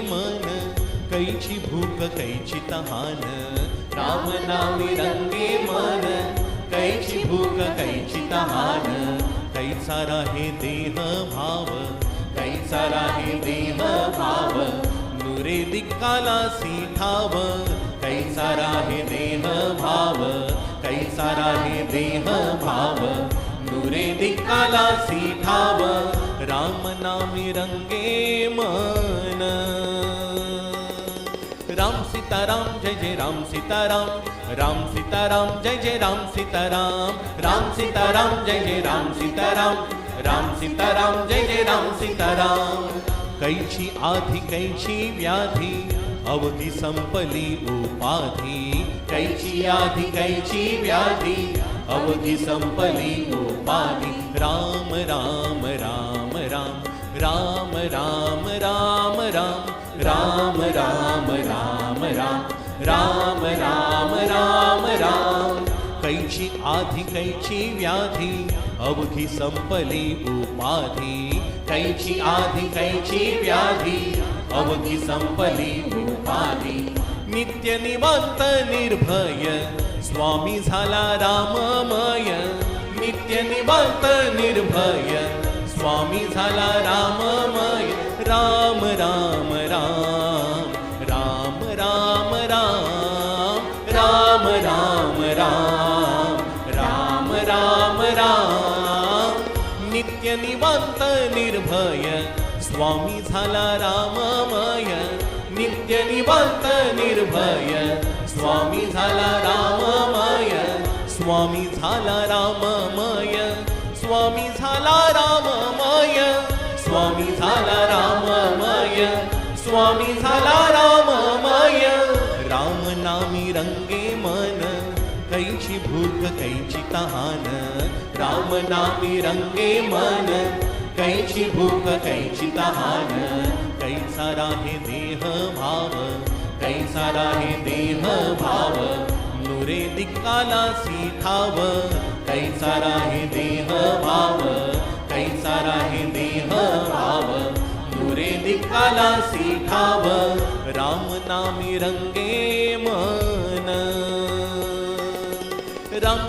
मन कैची भूक कैची तहान. राम नामी रंगे मन कैची भूक कैची तहान. कैचा राहे देह भाव कैचा राहे देह भाव. नुरे दिक्काला सीठाव कैचा राहे देह भाव कैचा राहे देह भाव. नुरे दिक्काला सीठाव राम नामी रंगे मन. राम सीताराम जय जय राम सीताराम राम सीताराम जय जय राम सीताराम राम सीताराम जय जय राम सीताराम राम सीताराम जय जय राम सीताराम. कैची आधी कैची व्याधी अवधी संपली उपाधी. कैची आधी कैची व्याधी. अवधी संपली उपाधी. राम राम राम राम. राम राम राम राम. राम राम राम राम. राम राम राम राम. कैची आधी कैची व्याधी. अवधी संपली उपाधी. कैची आधी कैची व्याधी. अवधी संपली उपाधी. नित्य निवांत निर्भय. स्वामी झाला राममय. नित्य निवांत निर्भय. स्वामी झाला राममय. राम राम राम. राम राम राम. राम राम राम. राम राम राम. नित्य निवांत निर्भय. स्वामी झाला राममय नित्य निवांत निर्भय. स्वामी झाला राममय स्वामी झाला राममय. स्वामी झाला राममय स्वामी झाला राममय. स्वामी झाला राममय. राम नामी रंगे मन कैची भूक कैची तहान. राम नामी रंगे मन कैची भूक कैची तहान कैसा राहे देह भाव कैसा राहे देह भाव नुरे दिक्काला सीठाव कैसा राहे देह भाव कैसा राहे देह भाव नुरे दिक्काला सीठाव राम नामी रंगे मन। राम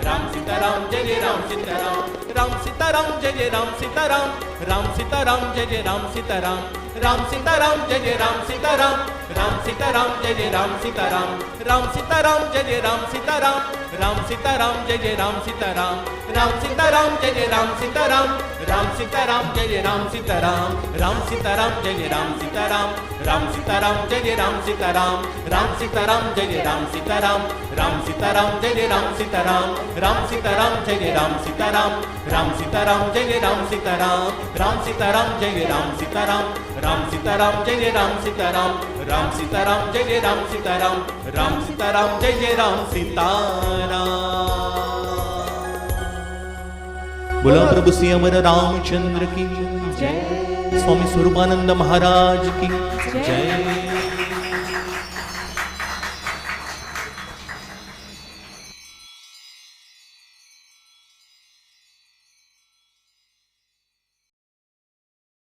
राम सीताराम जय जय राम सीताराम राम सीताराम जय जय राम सीताराम राम सीताराम जय जय राम सीताराम राम सीताराम जय जय राम सीताराम राम सीताराम जय जय राम सीताराम राम सीताराम जय जय राम सीताराम राम सीताराम जय जय राम सीताराम राम सीताराम जय जय राम सीताराम राम सीताराम जय जय राम सीताराम राम सीताराम जय जय राम सीताराम राम सीताराम जय जय राम सीताराम राम सीताराम जय जय राम सीताराम राम सीताराम जय जय राम सीताराम राम सीताराम जय जय राम सीताराम राम सीताराम जय जय राम सीताराम राम सीताराम जय जय राम सीताराम राम सीताराम जय जय राम सीताराम राम सीताराम जय जय राम सीताराम राम सीताराम जय जय राम सीताराम बोला प्रभु श्री अमर रामचंद्र की जय स्वामी स्वरूपानंद महाराज की जय